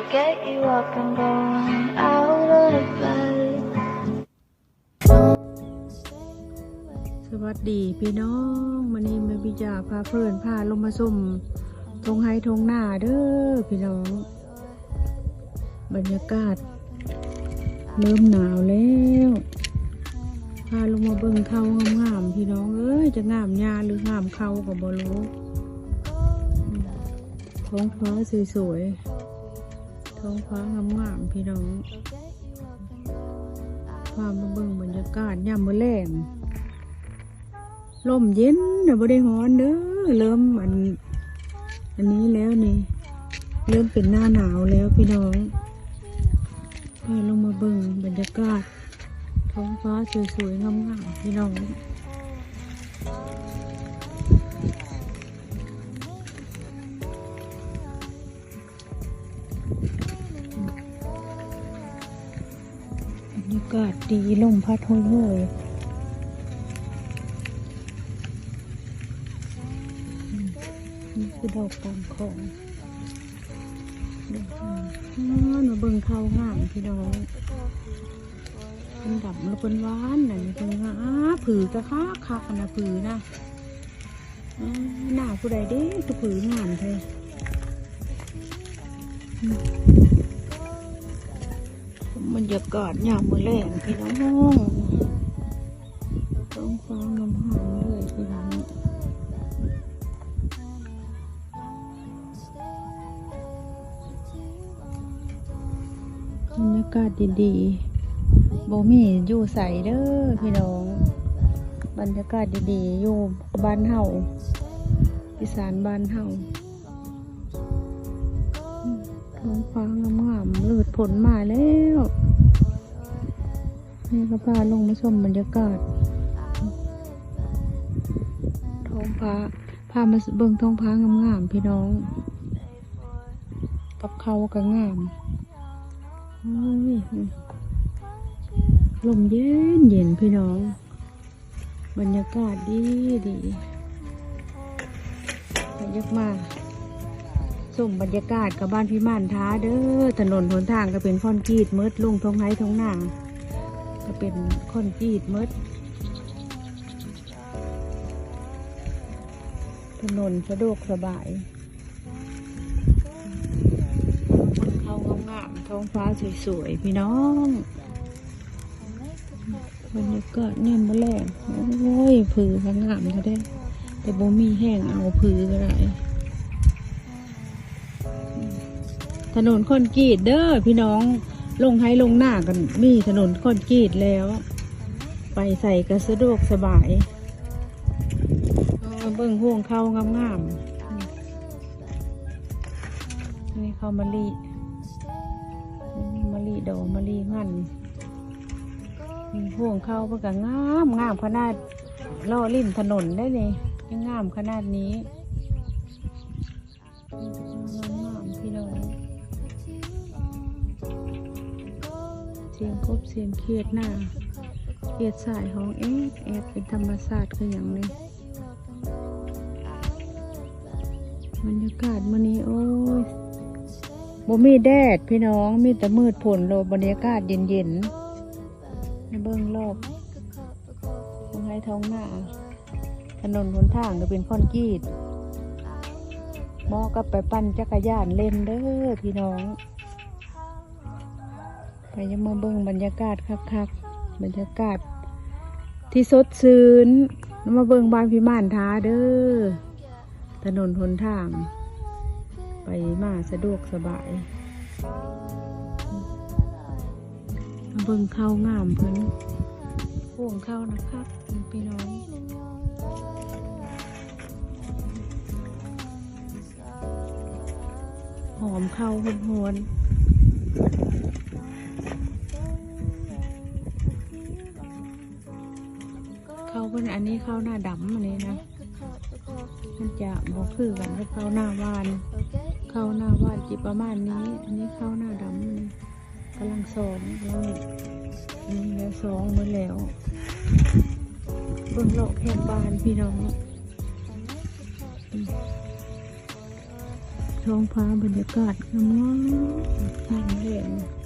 Go get you up and going out of bed. สวัสดีพี่น้องวันนี้แม่พิจาพาเพื่อนพาลงมาส้มทงไฮทงหน้าเด้อพี่น้อง บรรยากาศ เริ่มหนาวแล้วพาลงมาเบิ่งเขางามๆพี่น้องเอ้ยจะงามยาหรืองามเขากับบรู้ท้องฟ้าสวยๆ ท้องฟ้างามๆพี่น้องพามาเบิ่งบรรยากาศยามมื้อแลงลมเย็นเดี๋ยวบ่ได้ฮ้อนเด้อเริ่มอัน อันนี้แล้วนี่ เริ่มเป็นหน้าหนาวแล้วพี่น้องพาลงมาเบิ่งบรรยากาศ ท้องฟ้าสวยๆงามๆพี่น้องากาศดีลมพัดห้อยๆนี่คือดอกปองของดอกปองอ๋อหนูเบิ่งข้าวงามพี่น้องเป็นดับแล้วเป็นหวานน่ะนี่เป็นว่าอ้าผือกะคักคักนะผือนะหน้าผู้ใดเด้ก็ผืองามเธออืม บรรยากาศยามมื้อแลงพี่น้องต้องฟ้างามหอมเลยพี่น้องบรรยากาศดีๆโบมีอยู่ใสเด้อพี่น้อง บรรยากาศดีๆอยู่บ้านเฮาอีสานบ้านเฮา ท้องฟ้างามๆลืดผลมาแล้วนี่ก็พาลงมาชมบรรยากาศท้องฟ้าพามาเบิ่งท้องฟ้างามๆพี่น้องกับเขาก็งามลมเย็นเย็นพี่น้อง บรรยากาศดีดียกมา ส่งบรรยากาศกับบ้านพี่ม่านท้าเด้อถนนหนทางก็เป็นคอนกรีตมืดลุงทงไห้ทงหน้าก็เป็นคอนกรีตมืดถนนสะดวกสบายเขางามๆท้องฟ้าสวยๆพี่น้องบรรยากาศเนี่ยมาแรงโอ้ยผือก็งามเขาได้ แต่บ่มีแห้งเอาผือก็ได้ นนคอนกรีตเด้อพี่น้องลงให้ลงหน้ากันมีถนนคอนกรีตแล้ว ไปใส่ก็สะดวกสบายเอาเบิ่งห่วงเข้างามๆนี่เข้ามะลิมะลิดอกมะลิหั่นห่วงเข้าเพื่อกงามงามขนาดล่อริมถนนได้เลยยังงามขนาดนี้ สียงกบเสียงเขียดหน้าเขียดสายของเอ๊แอบเป็นธรรมศาสตร์คืออย่างนี้บรรยากาศมื้อนี้โอ้ยบ่มีแดดพี่น้องมีแต่มืดผลโลบรรยากาศเย็นๆในเบื้องรอบตรงให้ท้องหน้า ถนนหนทางก็เป็นคอนกรีตมอกับไปปั่นจักรยานเล่นเด้อพี่น้อง ไปยังมาเบิ่งบรรยากาศคักๆบรรยากาศ ที่สดชื่นมาเบิ่งบ้านพี่ม่านท้าเด้อถนนหนทาง ไปมาสะดวกสบายมาเบิ่งข้าวงามเพิ่นพ่วงข้าวนะครับพี่น้องหอมข้าวหวนๆ เพิ่นอันนี้ข้าวหน้าดำอันนี้นะ มันจะบอกคือกันกับข้าวหน้าวานข้าวหน้าวานจิประมาณนี้ อันนี้ข้าวหน้าดำนี่กำลังสองแล้วนี่แล้วสองมดแล้วเบิ่งโลกแห่งบานพี่น้องท้องฟ้าบรรยากาศงาม